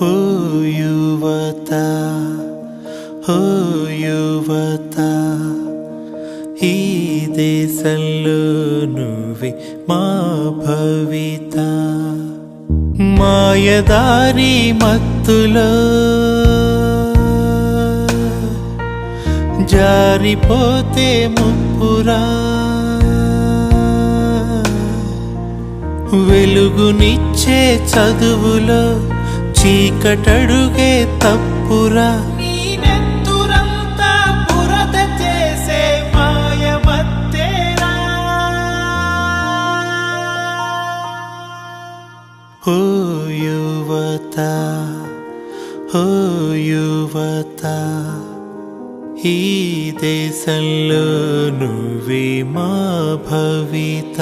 ఓ యువత ఈ దేశంలో నువ్వే మా భవిత. మాయదారి మత్తులో జారిపోతే ముప్పురా. వెలుగునిచ్చే చదువులో చీకటడుగే తప్పురా. ఓ యువత ఓ యువత ఈ దేశంలో నువ్వే మా భవిత.